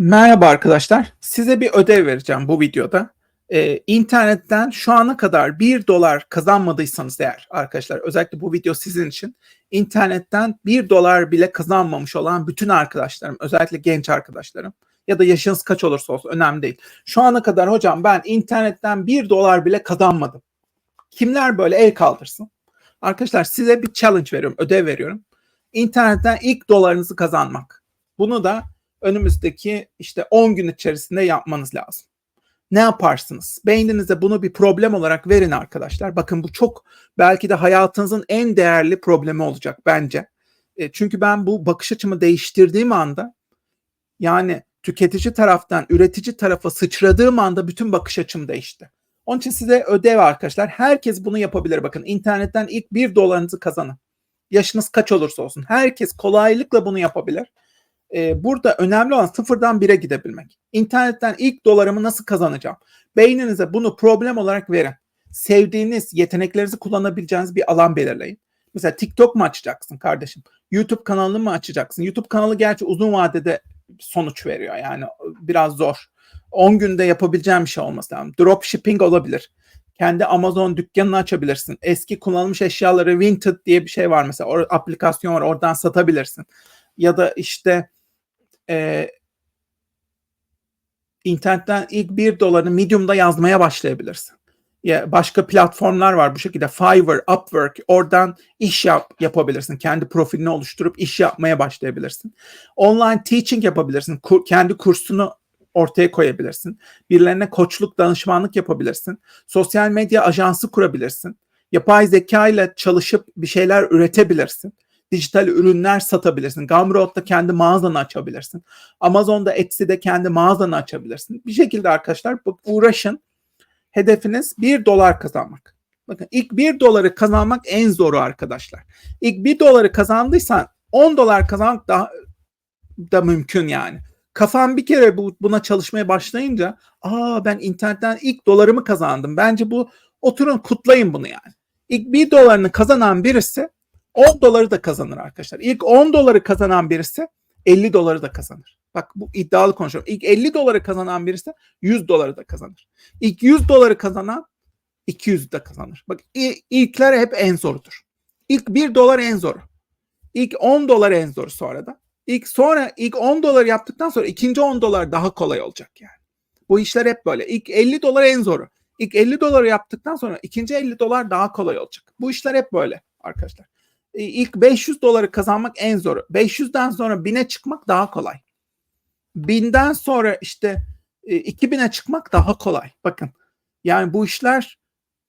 Merhaba arkadaşlar. Size bir ödev vereceğim bu videoda. Ee, internetten şu ana kadar 1 dolar kazanmadıysanız eğer arkadaşlar özellikle bu video sizin için internetten 1 dolar bile kazanmamış olan bütün arkadaşlarım özellikle genç arkadaşlarım ya da yaşınız kaç olursa olsun önemli değil. Şu ana kadar hocam ben internetten 1 dolar bile kazanmadım. Kimler böyle el kaldırsın? Arkadaşlar size bir challenge veriyorum, ödev veriyorum. İnternetten ilk dolarınızı kazanmak. Bunu da önümüzdeki işte 10 gün içerisinde yapmanız lazım. Ne yaparsınız? Beyninize bunu bir problem olarak verin arkadaşlar. Bakın bu çok belki de hayatınızın en değerli problemi olacak bence. E, çünkü ben bu bakış açımı değiştirdiğim anda yani tüketici taraftan üretici tarafa sıçradığım anda bütün bakış açım değişti. Onun için size ödev arkadaşlar. Herkes bunu yapabilir. Bakın internetten ilk bir dolarınızı kazanın. Yaşınız kaç olursa olsun. Herkes kolaylıkla bunu yapabilir e, burada önemli olan sıfırdan bire gidebilmek. İnternetten ilk dolarımı nasıl kazanacağım? Beyninize bunu problem olarak verin. Sevdiğiniz, yeteneklerinizi kullanabileceğiniz bir alan belirleyin. Mesela TikTok mu açacaksın kardeşim? YouTube kanalını mı açacaksın? YouTube kanalı gerçi uzun vadede sonuç veriyor. Yani biraz zor. 10 günde yapabileceğim bir şey olması lazım. Dropshipping olabilir. Kendi Amazon dükkanını açabilirsin. Eski kullanılmış eşyaları Vinted diye bir şey var mesela. O aplikasyon var. Oradan satabilirsin. Ya da işte e, internetten ilk bir dolarını Medium'da yazmaya başlayabilirsin. Ya başka platformlar var bu şekilde Fiverr, Upwork oradan iş yap yapabilirsin. Kendi profilini oluşturup iş yapmaya başlayabilirsin. Online teaching yapabilirsin. Kur, kendi kursunu ortaya koyabilirsin. Birilerine koçluk, danışmanlık yapabilirsin. Sosyal medya ajansı kurabilirsin. Yapay zeka ile çalışıp bir şeyler üretebilirsin dijital ürünler satabilirsin. Gumroad'da kendi mağazanı açabilirsin. Amazon'da Etsy'de kendi mağazanı açabilirsin. Bir şekilde arkadaşlar uğraşın. Hedefiniz 1 dolar kazanmak. Bakın ilk 1 doları kazanmak en zoru arkadaşlar. İlk 1 doları kazandıysan 10 dolar kazanmak daha da mümkün yani. Kafam bir kere bu, buna çalışmaya başlayınca aa ben internetten ilk dolarımı kazandım. Bence bu oturun kutlayın bunu yani. İlk 1 dolarını kazanan birisi 10 doları da kazanır arkadaşlar. İlk 10 doları kazanan birisi 50 doları da kazanır. Bak bu iddialı konuşuyorum. İlk 50 doları kazanan birisi 100 doları da kazanır. İlk 100 doları kazanan 200 de kazanır. Bak ilkler hep en zorudur. İlk 1 dolar en zoru. İlk 10 dolar en zoru sonra da. İlk sonra ilk 10 dolar yaptıktan sonra ikinci 10 dolar daha kolay olacak yani. Bu işler hep böyle. İlk 50 dolar en zoru. İlk 50 dolar yaptıktan sonra ikinci 50 dolar daha kolay olacak. Bu işler hep böyle arkadaşlar. E, ilk 500 doları kazanmak en zoru. 500'den sonra 1000'e çıkmak daha kolay. 1000'den sonra işte 2000'e e, çıkmak daha kolay. Bakın yani bu işler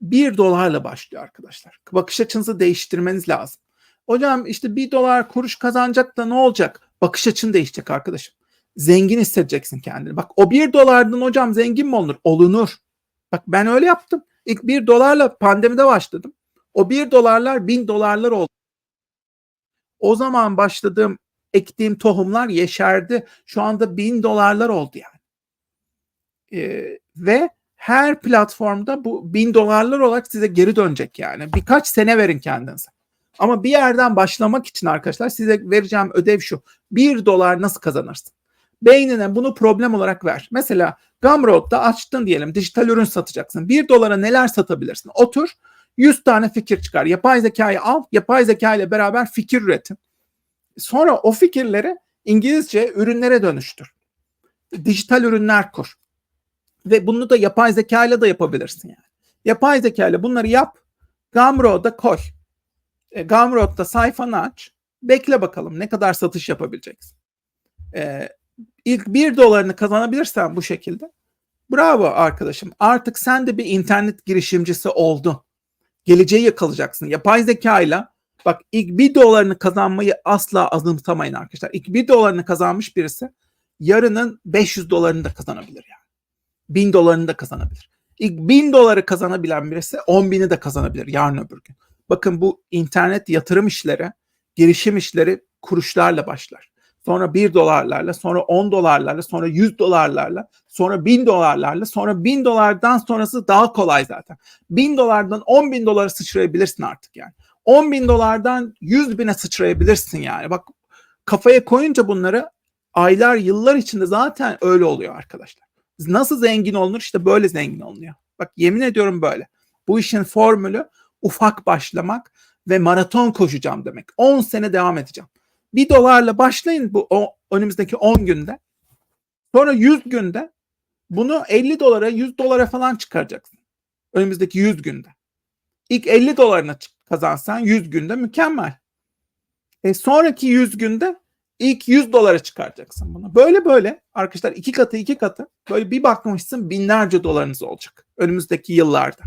1 dolarla başlıyor arkadaşlar. Bakış açınızı değiştirmeniz lazım. Hocam işte 1 dolar kuruş kazanacak da ne olacak? Bakış açın değişecek arkadaşım. Zengin hissedeceksin kendini. Bak o 1 dolardan hocam zengin mi olunur? Olunur. Bak ben öyle yaptım. İlk 1 dolarla pandemide başladım. O 1 dolarlar 1000 dolarlar oldu. O zaman başladığım ektiğim tohumlar yeşerdi. Şu anda bin dolarlar oldu yani. Ee, ve her platformda bu bin dolarlar olarak size geri dönecek yani. Birkaç sene verin kendinize. Ama bir yerden başlamak için arkadaşlar size vereceğim ödev şu. Bir dolar nasıl kazanırsın? Beynine bunu problem olarak ver. Mesela Gumroad'da açtın diyelim dijital ürün satacaksın. Bir dolara neler satabilirsin? Otur 100 tane fikir çıkar. Yapay zekayı al, yapay zeka ile beraber fikir üretin. Sonra o fikirleri İngilizce ürünlere dönüştür. Dijital ürünler kur. Ve bunu da yapay zeka ile de yapabilirsin yani. Yapay zeka ile bunları yap. Gumroad'a koy. E, Gumroad'da sayfanı aç. Bekle bakalım ne kadar satış yapabileceksin. E, ilk bir dolarını kazanabilirsen bu şekilde bravo arkadaşım artık sen de bir internet girişimcisi oldun geleceği yakalayacaksın. Yapay zeka ile bak ilk bir dolarını kazanmayı asla azımsamayın arkadaşlar. İlk bir dolarını kazanmış birisi yarının 500 dolarını da kazanabilir yani. 1000 dolarını da kazanabilir. İlk 1000 doları kazanabilen birisi 10 bini de kazanabilir yarın öbür gün. Bakın bu internet yatırım işleri, girişim işleri kuruşlarla başlar. Sonra 1 dolarlarla, sonra 10 dolarlarla, sonra 100 dolarlarla, sonra 1000 dolarlarla, sonra 1000 dolardan sonrası daha kolay zaten. 1000 dolardan 10 bin dolara sıçrayabilirsin artık yani. 10 bin dolardan 100 bine sıçrayabilirsin yani. Bak kafaya koyunca bunları aylar, yıllar içinde zaten öyle oluyor arkadaşlar. Nasıl zengin olunur? İşte böyle zengin olunuyor. Bak yemin ediyorum böyle. Bu işin formülü ufak başlamak ve maraton koşacağım demek. 10 sene devam edeceğim. Bir dolarla başlayın bu o, önümüzdeki 10 günde. Sonra 100 günde bunu 50 dolara 100 dolara falan çıkaracaksın. Önümüzdeki 100 günde. İlk 50 dolarına kazansan 100 günde mükemmel. E sonraki 100 günde ilk 100 dolara çıkaracaksın bunu. Böyle böyle arkadaşlar iki katı iki katı böyle bir bakmışsın binlerce dolarınız olacak önümüzdeki yıllarda.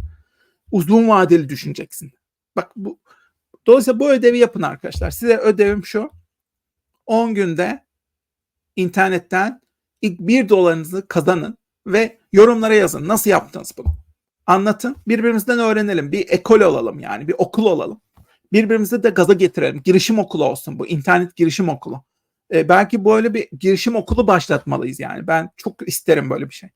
Uzun vadeli düşüneceksin. Bak bu dolayısıyla bu ödevi yapın arkadaşlar. Size ödevim şu. 10 günde internetten ilk 1 dolarınızı kazanın ve yorumlara yazın. Nasıl yaptınız bunu? Anlatın. Birbirimizden öğrenelim. Bir ekol olalım yani. Bir okul olalım. Birbirimize de gaza getirelim. Girişim okulu olsun bu. internet girişim okulu. Ee, belki böyle bir girişim okulu başlatmalıyız yani. Ben çok isterim böyle bir şey.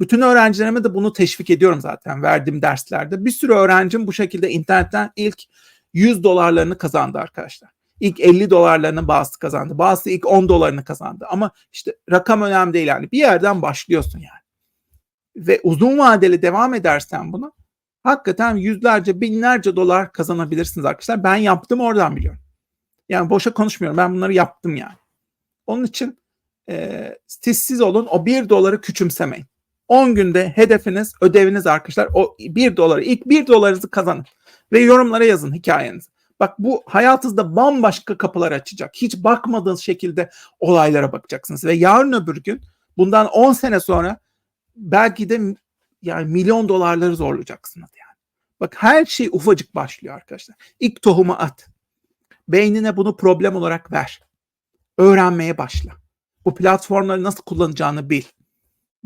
Bütün öğrencilerime de bunu teşvik ediyorum zaten verdiğim derslerde. Bir sürü öğrencim bu şekilde internetten ilk 100 dolarlarını kazandı arkadaşlar. İlk 50 dolarlarını bazısı kazandı. Bazısı ilk 10 dolarını kazandı. Ama işte rakam önemli değil yani. Bir yerden başlıyorsun yani. Ve uzun vadeli devam edersen bunu hakikaten yüzlerce, binlerce dolar kazanabilirsiniz arkadaşlar. Ben yaptım oradan biliyorum. Yani boşa konuşmuyorum. Ben bunları yaptım yani. Onun için e, siz olun. O bir doları küçümsemeyin. 10 günde hedefiniz, ödeviniz arkadaşlar o 1 doları, ilk 1 dolarınızı kazanın. Ve yorumlara yazın hikayenizi. Bak bu hayatınızda bambaşka kapılar açacak. Hiç bakmadığınız şekilde olaylara bakacaksınız. Ve yarın öbür gün bundan 10 sene sonra belki de yani milyon dolarları zorlayacaksınız yani. Bak her şey ufacık başlıyor arkadaşlar. İlk tohumu at. Beynine bunu problem olarak ver. Öğrenmeye başla. Bu platformları nasıl kullanacağını bil.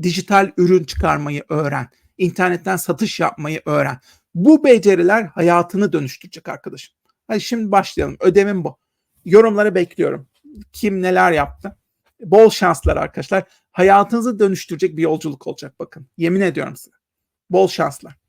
Dijital ürün çıkarmayı öğren. İnternetten satış yapmayı öğren. Bu beceriler hayatını dönüştürecek arkadaşım. Hadi şimdi başlayalım. Ödevim bu. Yorumları bekliyorum. Kim neler yaptı? Bol şanslar arkadaşlar. Hayatınızı dönüştürecek bir yolculuk olacak bakın. Yemin ediyorum size. Bol şanslar.